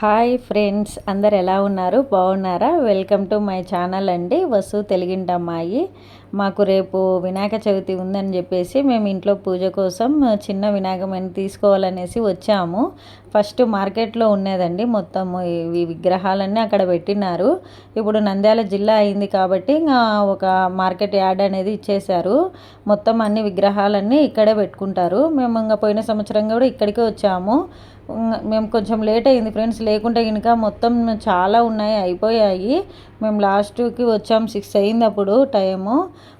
Hi friends అందరు ఎలా ఉన్నారు? బాగున్నారా? వెల్కమ్ టు మై ఛానల్ అండి వసు తెలుగింటమ్మాయి. మాకు రేపు వినాయక చవితి ఉందని చెప్పేసి మేము ఇంట్లో పూజ కోసం చిన్న వినాయకమని తీసుకోవాలనేసి వచ్చాము. ఫస్ట్ మార్కెట్లో ఉన్నదండి. మొత్తం ఈ విగ్రహాలన్నీ అక్కడ పెట్టినారు. ఇప్పుడు నంద్యాల జిల్లా అయింది కాబట్టి ఇంకా ఒక మార్కెట్ యార్డ్ అనేది ఇచ్చేశారు. మొత్తం అన్ని విగ్రహాలన్నీ ఇక్కడే పెట్టుకుంటారు. మేము ఇంకా పోయిన సంవత్సరం కూడా ఇక్కడికే వచ్చాము. మేము కొంచెం లేట్ అయింది ఫ్రెండ్స్. లేకుంటే కనుక మొత్తం చాలా ఉన్నాయి అయిపోయాయి. మేము లాస్ట్కి వచ్చాం సిక్స్ అయింది అప్పుడు టైము.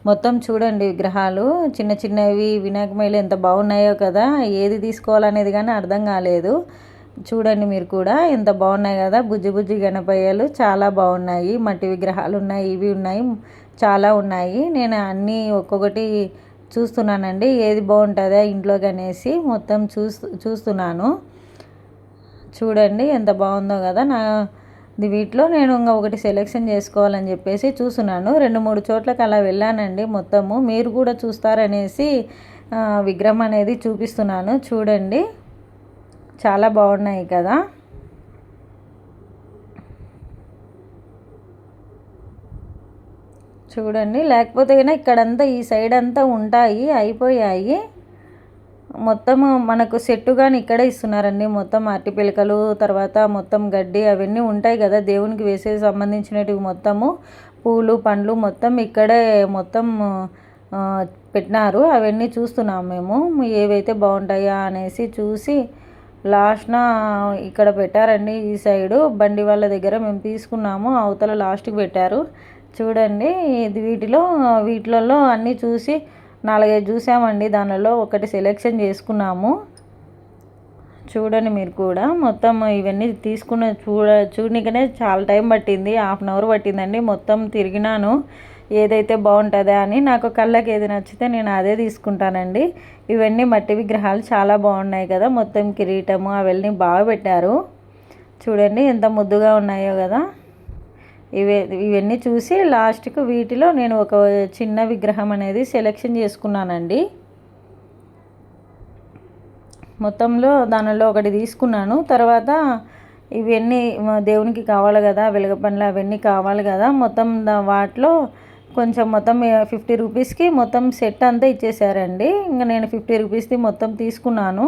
మొత్తం చూడండి విగ్రహాలు చిన్న చిన్నవి వినాయకమైలు ఎంత బాగున్నాయో కదా ఏది తీసుకోవాలనేది కానీ అర్థం కాలేదు. చూడండి మీరు కూడా ఎంత బాగున్నాయి కదా బుజ్జి బుజ్జి గణపయ్యలు చాలా బాగున్నాయి. మట్టి విగ్రహాలు ఉన్నాయి ఇవి ఉన్నాయి చాలా ఉన్నాయి. నేను అన్నీ ఒక్కొక్కటి చూస్తున్నానండి ఏది బాగుంటుందా ఇంట్లోకి అనేసి మొత్తం చూస్తూ చూస్తున్నాను. చూడండి ఎంత బాగుందో కదా నా వీటిలో నేను ఇంకా ఒకటి సెలెక్షన్ చేసుకోవాలని చెప్పేసి చూస్తున్నాను. రెండు మూడు చోట్లకి అలా వెళ్ళానండి మొత్తము. మీరు కూడా చూస్తారనేసి విగ్రహం అనేది చూపిస్తున్నాను. చూడండి. చాలా బాగున్నాయి కదా. చూడండి. లేకపోతే ఇక్కడంతా ఈ సైడ్ అంతా ఉంటాయి అయిపోయాయి. మొత్తం మనకు సెట్టు కానీ ఇక్కడే ఇస్తున్నారండి. మొత్తం అరటి పిలకలు తర్వాత మొత్తం గడ్డి అవన్నీ ఉంటాయి కదా. దేవునికి వేసే సంబంధించినవి మొత్తము పూలు పండ్లు మొత్తం ఇక్కడే మొత్తం పెట్టినారు. అవన్నీ చూస్తున్నాం మేము. ఏవైతే బాగుంటాయా అనేసి చూసి లాస్ట్న ఇక్కడ పెట్టారండి ఈ సైడు. బండి వాళ్ళ దగ్గర మేము తీసుకున్నాము. అవతల లాస్ట్కి పెట్టారు. చూడండి ఇది వీటిలో వీటిలలో అన్నీ చూసి నాలుగైదు చూసామండి. దానిలో ఒకటి సెలెక్షన్ చేసుకున్నాము. చూడండి మీరు కూడా. మొత్తం ఇవన్నీ తీసుకున్న చూడ చూడనికనే చాలా టైం పట్టింది. హాఫ్ అన్ అవర్ పట్టిందండి. మొత్తం తిరిగినాను. ఏదైతే బాగుంటుందా అని నాకు కళ్ళకి ఏది నచ్చితే నేను అదే తీసుకుంటానండి. ఇవన్నీ మట్టి విగ్రహాలు చాలా బాగున్నాయి కదా. మొత్తం కిరీటము అవన్నీ బాగా పెట్టారు. చూడండి ఎంత ముద్దుగా ఉన్నాయో కదా. ఇవే ఇవన్నీ చూసి లాస్ట్కు వీటిలో నేను ఒక చిన్న విగ్రహం అనేది సెలెక్షన్ చేసుకున్నానండి. మొత్తంలో దానిలో ఒకటి తీసుకున్నాను. తర్వాత ఇవన్నీ దేవునికి కావాలి కదా వెలుగ పనులు అవన్నీ కావాలి కదా మొత్తం వాటిలో కొంచెం మొత్తం ఫిఫ్టీ రూపీస్కి మొత్తం సెట్ అంతా ఇచ్చేసారండి. ఇంకా నేను ఫిఫ్టీ రూపీస్ది మొత్తం తీసుకున్నాను.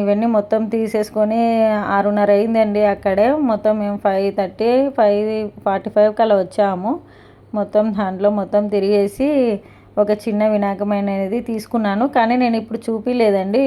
ఇవన్నీ మొత్తం తీసేసుకొని ఆరున్నర అయిందండి అక్కడే. మొత్తం మేము five thirty five forty five కల్లా వచ్చాము. మొత్తం దాంట్లో మొత్తం తిరిగేసి ఒక చిన్న వినాయకమైన అనేది తీసుకున్నాను. కానీ నేను ఇప్పుడు చూపించలేదండి